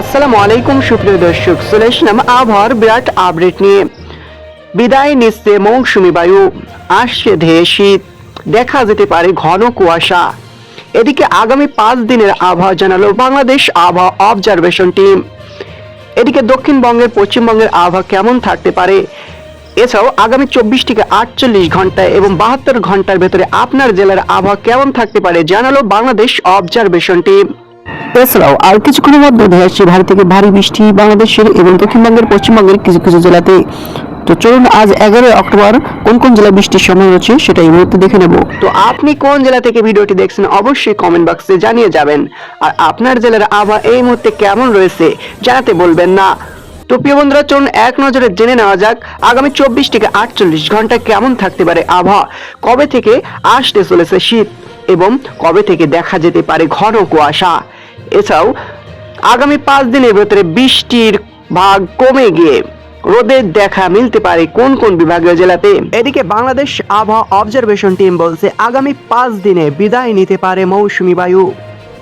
আসসালামু আলাইকুম, সুপ্রিয় দর্শক। চলে আসলাম আবহাওয়ার বিরাট আপডেট নিয়ে। বিদায় নিচ্ছে মৌসুমি বায়ু। আসছে ধেয়ে শীত। দেখা যেতে পারে ঘন কুয়াশা। এদিকে আগামী পাঁচ দিনের আবহাওয়া জানালো বাংলাদেশ আবহাওয়া অবজারভেশন টিম। এদিকে দক্ষিণবঙ্গের পশ্চিমবঙ্গের আবহাওয়া কেমন থাকতে পারে? এছাড়াও আগামী চব্বিশ থেকে আটচল্লিশ ঘন্টায় এবং বাহাত্তর ঘণ্টার ভেতরে আপনার জেলার আবহাওয়া কেমন থাকতে পারে জানালো বাংলাদেশ অবজারভেশন টিম। এছাড়াও আর কিছুক্ষণের মধ্যে ধেয়ে আসছে ভারী থেকে ভারী বৃষ্টি বাংলাদেশের এবং দক্ষিণবঙ্গের, পশ্চিমবঙ্গের কিছু কিছু জেলাতে। তো চলুন আজ এগারোই অক্টোবর, কোন কোন জেলায় বৃষ্টির সম্ভাবনা রয়েছে সেটা এই মুহূর্তে দেখে নেব। তো আপনি কোন জেলা থেকে ভিডিওটি দেখছেন অবশ্যই কমেন্ট বক্সে জানিয়ে যাবেন। আর আপনার জেলার আবহাওয়া এই মুহূর্তে কেমন রয়েছে জানাতে বলবেন না। তো প্রিয় বন্ধুরা, চলুন এক নজরে জেনে নেওয়া যাক আগামী চব্বিশ থেকে আটচল্লিশ ঘণ্টা কেমন থাকতে পারে আবহাওয়া। কবে থেকে আসতে চলেছে শীত এবং কবে থেকে দেখা যেতে পারে ঘন কুয়াশা? এছাড়াও আগামী পাঁচ দিনের ভেতরে বৃষ্টির ভাগ কমে গিয়ে রোদের দেখা মিলতে পারে কোন কোন বিভাগীয় জেলাতে? এদিকে বাংলাদেশ আবহাওয়া অবজারভেশন টিম বলছে আগামী পাঁচ দিনে বিদায় নিতে পারে মৌসুমী বায়ু।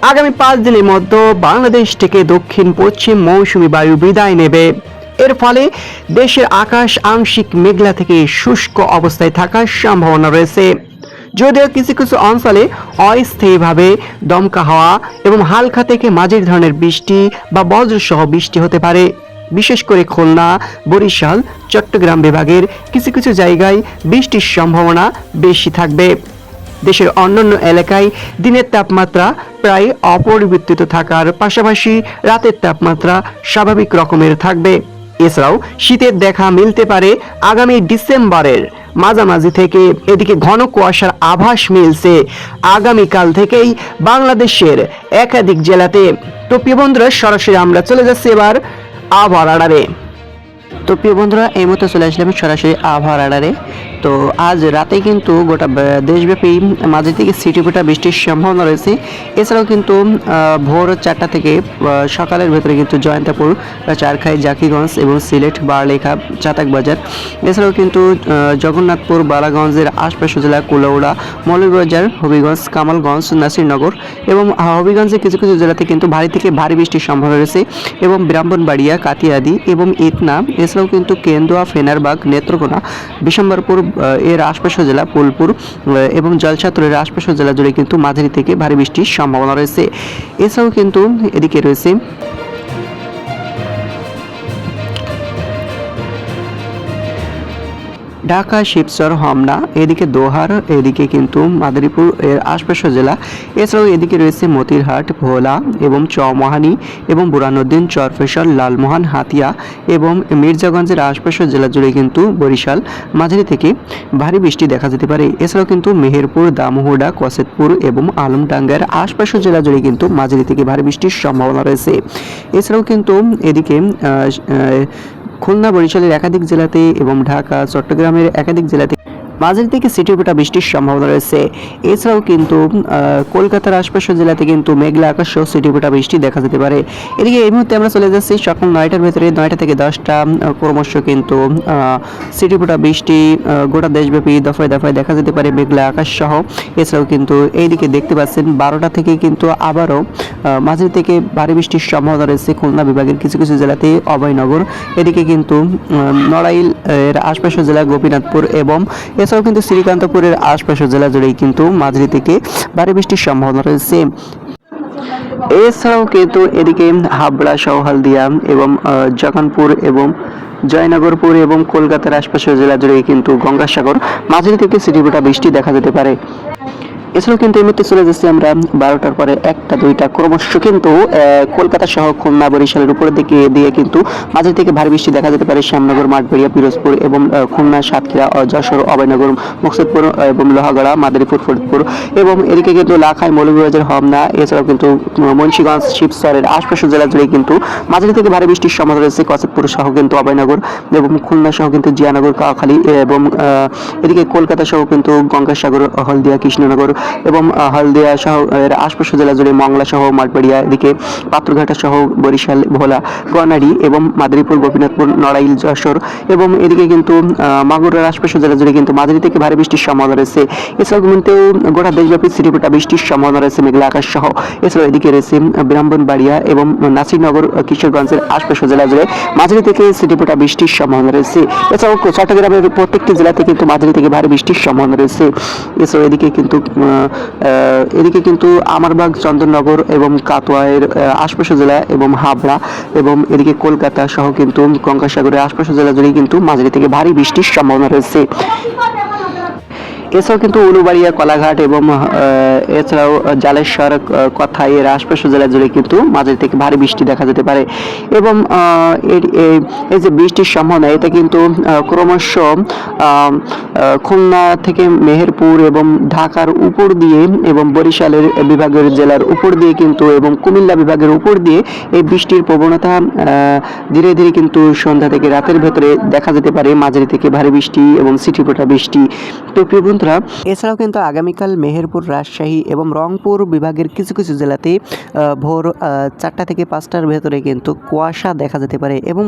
আগামী পাঁচ দিনের মধ্যে বাংলাদেশ থেকে দক্ষিণ পশ্চিম মৌসুমী বায়ু বিদায় নেবে। এর ফলে দেশের আকাশ আংশিক মেঘলা থেকে শুষ্ক অবস্থায় থাকার সম্ভাবনা রয়েছে। যদিও কিছু কিছু অঞ্চলে অস্থায়ীভাবে দমকা হাওয়া এবং হালকা থেকে মাঝের ধরনের বৃষ্টি বা বজ্রসহ বৃষ্টি হতে পারে। বিশেষ করে খুলনা, বরিশাল, চট্টগ্রাম বিভাগের কিছু কিছু জায়গায় বৃষ্টির সম্ভাবনা বেশি থাকবে। দেশের অন্যান্য এলাকায় দিনের তাপমাত্রা প্রায় অপরিবর্তিত থাকার পাশাপাশি রাতের তাপমাত্রা স্বাভাবিক রকমের থাকবে। এছাড়াও শীতের দেখা মিলতে পারে আগামী ডিসেম্বরের মাঝামাঝি থেকে এদিকে ঘন কুয়াশার আভাস মিলছে। আগামীকাল থেকেই বাংলাদেশের একাধিক জেলাতে। তো প্রিয় বন্ধুরা, সরাসরি আমরা চলে যাচ্ছি এবার আবহাওয়ার আড়ারে তো প্রিয় বন্ধুরা, এই মতো চলে আসলাম সরাসরি আবহাওয়ার আড়ারে তো আজ রাতে কিন্তু গোটা দেশব্যাপী মাঝে থেকে সিটিপিটা বৃষ্টির সম্ভাবনা রয়েছে। এছাড়াও কিন্তু ভোর চারটা থেকে সকালের ভেতরে কিন্তু জয়ন্তাপুর চারখাই, জাকিগঞ্জ এবং সিলেট, বারলেখা চাতাক বাজার এছাড়াও কিন্তু জগন্নাথপুর, বালাগঞ্জের আশপাশ জেলা কুলাউড়া, মৌলভীবাজার, হবিগঞ্জ, কামালগঞ্জ, নাসিরনগর এবং হবিগঞ্জের কিছু কিছু জেলাতে কিন্তু ভারী থেকে ভারী বৃষ্টির সম্ভাবনা রয়েছে এবং ব্রাহ্মণবাড়িয়া, কাতিয়াদি এবং ইতনা। এছাড়াও কিন্তু কেন্দুয়া, ফেনারবাগ, নেত্রকোনা, বিশম্বরপুর এর আশপাশের জেলা ফুলপুর এবং জলছাত্রের আশপাশের জেলা জুড়ে কিন্তু মাঝারি থেকে ভারী বৃষ্টির সম্ভাবনা রয়েছে। এছাড়াও কিন্তু এদিকে রয়েছে ঢাকা শিবচর হমনা, এদিকে দোহার, এদিকে কিন্তু মাদারীপুর এর আশপাশের জেলা। এছাড়াও এদিকে রয়েছে মতিরহাট, ভোলা এবং চমহানি এবং বুরানুদ্দিন চরফেশর লালমোহন, হাতিয়া এবং মির্জাগঞ্জের আশপাশের জেলা জুড়ে কিন্তু বরিশাল মাঝারি থেকে ভারী বৃষ্টি দেখা যেতে পারে। এছাড়াও কিন্তু মেহেরপুর, দামহুডা, কসেতপুর এবং আলমডাঙ্গার আশপাশের জেলা জুড়ে কিন্তু মাঝারি থেকে ভারী বৃষ্টির সম্ভাবনা রয়েছে। এছাড়াও কিন্তু এদিকে খুলনা বরিশালের একাধিক জেলাতে এবং ঢাকা চট্টগ্রামের একাধিক জেলাতে মাঝারি থেকে সিটি ফোটা বৃষ্টির সম্ভাবনা রয়েছে। এছাড়াও কিন্তু কলকাতার আশপাশের জেলাতে কিন্তু মেঘলা আকাশ সহ সিটি ফোটা বৃষ্টি দেখা যেতে পারে। এদিকে এই মুহূর্তে আমরা চলে যাচ্ছি সকাল নয়টার ভেতরে, নয়টা থেকে দশটা ক্রমশ কিন্তু সিটি ফোটা বৃষ্টি গোটা দেশব্যাপী দফায় দফায় দেখা যেতে পারে মেঘলা আকাশ সহ। এছাড়াও কিন্তু এইদিকে দেখতে পাচ্ছেন বারোটা থেকে কিন্তু আবারও মাঝারি থেকে ভারী বৃষ্টির সম্ভাবনা রয়েছে খুলনা বিভাগের কিছু কিছু জেলাতে, অভয়নগর। এদিকে কিন্তু নড়াইল, এর আশপাশের জেলা গোপীনাথপুর এবং এছাড়াও কিন্তু শ্রীকান্তপুরের আশপাশের জেলা জুড়েই কিন্তু মাঝারি থেকে ভারী বৃষ্টির সম্ভাবনা রয়েছে। এছাড়াও কিন্তু এদিকে হাবড়া সহহালদিয়া এবং জগানপুর এবং জয়নগরপুর এবং কলকাতার আশপাশের জেলা জুড়ে কিন্তু গঙ্গাসাগর মাঝারি থেকে সিটিবোটা বৃষ্টি দেখা যেতে পারে। এছাড়াও কিন্তু এই মুহূর্তে চলে যাচ্ছি আমরা বারোটার পরে একটা দুইটা ক্রমশ কিন্তু কলকাতা সহ খুলনা, বরিশালের উপরের দিকে দিয়ে কিন্তু মাঝারি থেকে ভারী বৃষ্টি দেখা যেতে পারে। শ্যামনগর, মাঠবেড়িয়া, পিরোজপুর এবং খুলনা, সাতক্ষীরা যশোর, অভয়নগর, মুকসুদপুর এবং লোহাগড়া, মাদারীপুর, ফরিদপুর এবং এদিকে কিন্তু লাখাই, মৌলভীবাজার হমনা এছাড়াও কিন্তু মুন্সীগঞ্জ শিবচরের আশপাশের জেলা জুড়ে কিন্তু মাঝারি থেকে ভারী বৃষ্টির সম্ভাবনা রয়েছে। কসিদপুর সহ কিন্তু অভয়নগর এবং খুলনা সহ কিন্তু জিয়ানগর কাওয়াখালী এবং এদিকে কলকাতা সহ কিন্তু গঙ্গাসাগর, হলদিয়া, কৃষ্ণনগর এবং হলদিয়া সহ, এর আশপাশের জেলা জুড়ে মংলা সহ, মাঠবাড়িয়া, এদিকে পাত্রঘাটা সহ, বরিশাল, ভোলা কনারি এবং মাদারীপুর, গোপীনাথপুর, নড়াইল, যশোর এবং এদিকে কিন্তু মাগুরার আশপাশের জেলা জুড়ে কিন্তু মাঝারি থেকে ভারী বৃষ্টির সম্ভাবনা রয়েছে। এছাড়াও কিন্তু গোটা দেশব্যাপী সিটিপোটা বৃষ্টির সম্ভাবনা রয়েছে মেঘলা আকাশ সহ। এছাড়াও এদিকে রয়েছে ব্রাহ্মণবাড়িয়া এবং নাসিরনগর, কিশোরগঞ্জের আশপাশের জেলা জুড়ে মাঝারি থেকে সিটিপোটা বৃষ্টির সম্ভাবনা রয়েছে। এছাড়াও চট্টগ্রামের প্রত্যেকটি জেলাতে কিন্তু মাঝারি থেকে ভারী বৃষ্টির সম্ভাবনা রয়েছে। এছাড়াও এদিকে কিন্তু এদিকে কিন্তু আমারবাগ, চন্দননগর এবং কাতোয়ায়ের আশপাশ জেলা এবং হাবড়া এবং এদিকে কলকাতা সহ কিন্তু গঙ্গাসাগরের আশপাশের জেলা জুড়ে কিন্তু মাঝারি থেকে ভারী বৃষ্টির সম্ভাবনা রয়েছে। এছাড়াও কিন্তু উলুবাড়িয়া, কলাঘাট এবং এছাড়াও জালেশ্বর কথাই এর আশপাশের জেলা জুড়ে কিন্তু মাঝারি থেকে ভারী বৃষ্টি দেখা যেতে পারে। এবং এই- যে বৃষ্টির সম্ভাবনা, এটা কিন্তু ক্রমশ খুলনা থেকে মেহেরপুর এবং ঢাকার উপর দিয়ে এবং বরিশালের বিভাগের জেলার উপর দিয়ে কিন্তু এবং কুমিল্লা বিভাগের উপর দিয়ে এই বৃষ্টির প্রবণতা ধীরে ধীরে কিন্তু সন্ধ্যা থেকে রাতের ভেতরে দেখা যেতে পারে। মাঝারি থেকে ভারী বৃষ্টি এবং সিটিপোটা বৃষ্টি। তো প্রিয় বন্ধুরা এছাড়াও কিন্তু আগামীকাল মেহেরপুর, রাজশাহী এবং রংপুর বিভাগের কিছু কিছু জেলাতে ভোর চারটা থেকে পাঁচটার ভেতরে কিন্তু কুয়াশা দেখা যেতে পারে এবং